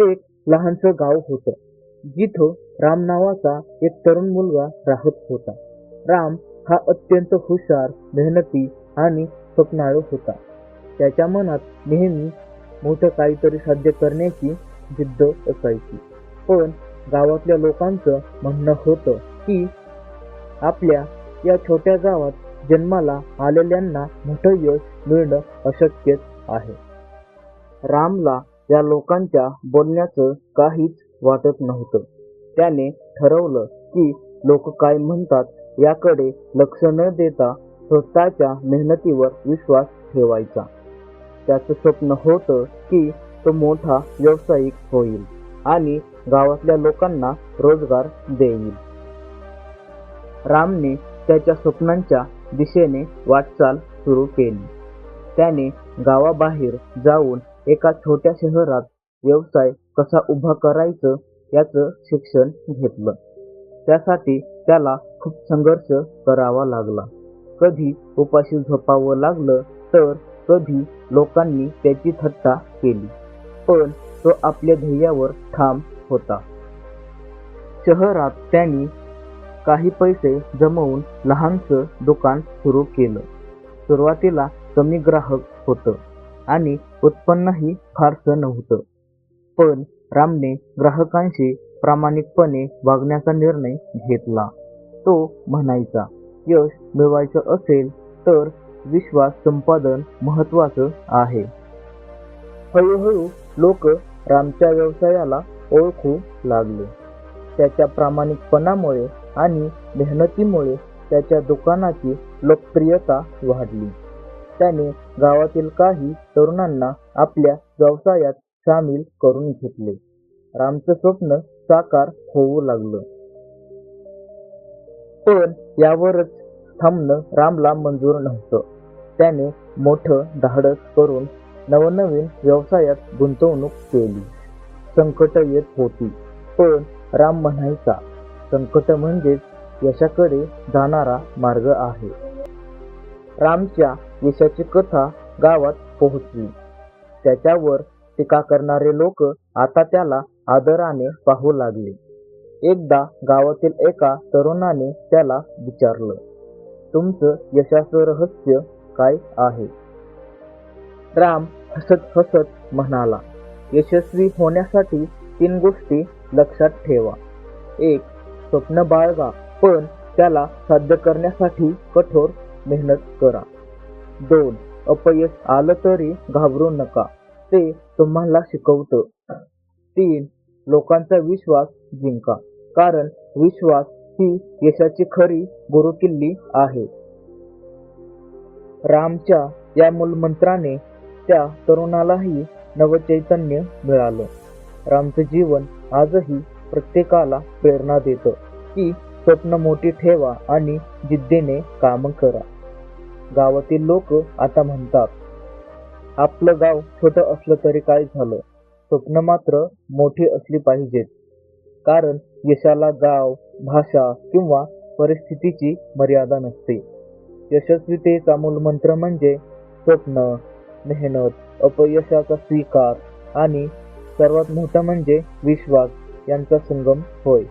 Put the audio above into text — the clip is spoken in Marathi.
हे एक लहानसं गाव होतं. जिथं राम नावाचा एक तरुण मुलगा राहत होता. राम हा अत्यंत हुशार मेहनती आणि स्वप्नाळू होता. त्याच्या मनात नेहमी मोठं काहीतरी साध्य करण्याची जिद्द असायची. पण गावातल्या लोकांचं म्हणणं होतं की आपल्या या छोट्या गावात जन्माला आलेल्यांना मोठं यश मिळणं अशक्यच आहे. रामला या लोकांच्या बोलण्याचं काहीच वाटत नव्हतं. त्याने ठरवलं की लोक काय म्हणतात याकडे लक्ष न देता स्वतःच्या मेहनतीवर विश्वास ठेवायचा. त्याचं स्वप्न होतं की तो मोठा व्यावसायिक होईल आणि गावातल्या लोकांना रोजगार देईल. रामने त्याच्या स्वप्नांच्या दिशेने वाटचाल सुरू केली. त्याने गावाबाहेर जाऊन एका छोट्या शहरात व्यवसाय कसा उभा करायचं याचं शिक्षण घेतलं. त्यासाठी त्याला खूप संघर्ष करावा लागला. कधी उपाशी झोपावं लागलं तर कधी लोकांनी त्याची थट्टा केली. पण तो आपल्या ध्येयावर ठाम होता. शहरात त्यांनी काही पैसे जमवून लहानसं दुकान सुरू केलं. सुरुवातीला कमी ग्राहक होतं. आणि उत्पन्नही फारसं नव्हतं. पण रामने ग्राहकांशी प्रामाणिकपणे वागण्याचा निर्णय घेतला. तो म्हणायचा यश मिळवायचं असेल तर विश्वास संपादन महत्वाचं आहे. हळूहळू लोक रामच्या व्यवसायाला ओळखू लागले. त्याच्या प्रामाणिकपणामुळे आणि मेहनतीमुळे त्याच्या दुकानाची लोकप्रियता वाढली. त्याने गावातील काही तरुणांना आपल्या व्यवसायात सामील करून घेतले. रामचं स्वप्न साकार होऊ लागलं. पण यावरच थांबणं रामला मंजूर नव्हतं. त्याने मोठं धाडस करून नवनवीन व्यवसायात गुंतवणूक केली. संकट येत होती पण राम म्हणायचा संकट म्हणजेच यशाकडे जाणारा मार्ग आहे. रामच्या यशाची कथा गावात पोहोचली. त्याच्यावर टीका करणारे लोक आता त्याला आदराने पाहू लागले. एकदा गावातील एका तरुणाने त्याला विचारलं तुमचं यशाचं रहस्य काय आहे? राम हसत हसत म्हणाला यशस्वी होण्यासाठी तीन गोष्टी लक्षात ठेवा. एक स्वप्न बाळगा पण त्याला साध्य करण्यासाठी कठोर मेहनत करा. दोन. अपयश आलं तरी घाबरू नका. ते तुम्हाला शिकवतं. तीन. लोकांचा विश्वास जिंका. कारण विश्वास ही यशाची खरी गुरुकिल्ली आहे. रामच्या या मूलमंत्राने त्या तरुणालाही नवचैतन्य मिळालं. रामचं जीवन आजही प्रत्येकाला प्रेरणा देतं. की स्वप्न मोठी ठेवा आणि जिद्दीने काम करा. गावातील लोक आता म्हणतात आपलं गाव छोटं असलं तरी काय झालं? स्वप्न मात्र मोठी असली पाहिजेत. कारण यशाला गाव भाषा किंवा परिस्थितीची मर्यादा नसते. यशस्वीतेचा मूलमंत्र म्हणजे स्वप्न मेहनत अपयशाचा स्वीकार आणि सर्वात मोठं म्हणजे विश्वास यांचा संगम होय.